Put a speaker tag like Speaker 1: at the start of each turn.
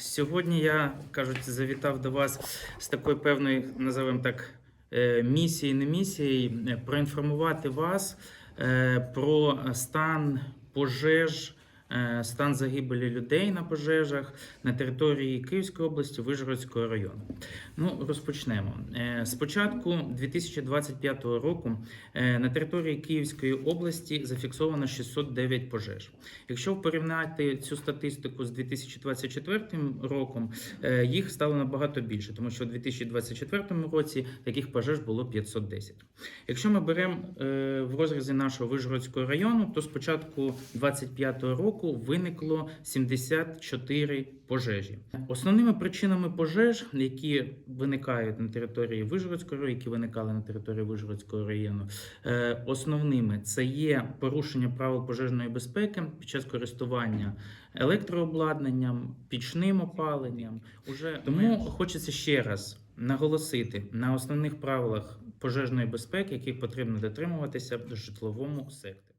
Speaker 1: Сьогодні я кажуть, завітав до вас з такою певною, називаємо так, е, місією, не місією, е, проінформувати вас е, про стан пожеж, стан загибелі людей на пожежах на території Київської області, Вижгородського району. Ну, розпочнемо. Е, З початку 2025 року е, на території Київської області зафіксовано 609 пожеж. Якщо порівняти цю статистику з 2024 роком, е, їх стало набагато більше, тому що у 2024 році таких пожеж було 510. Якщо ми беремо е, в розрізі нашого Вижгородського району, то з початку 2025 року виникло 74 пожежі. Основними причинами пожеж, які виникають на території Вижгородського району, які виникали на території Вижгородського району, е, основними це є порушення правил пожежної безпеки під час користування електрообладнанням, пічним опаленням. Уже тому хочеться ще раз наголосити на основних правилах пожежної безпеки, яких потрібно дотримуватися в житловому секторі.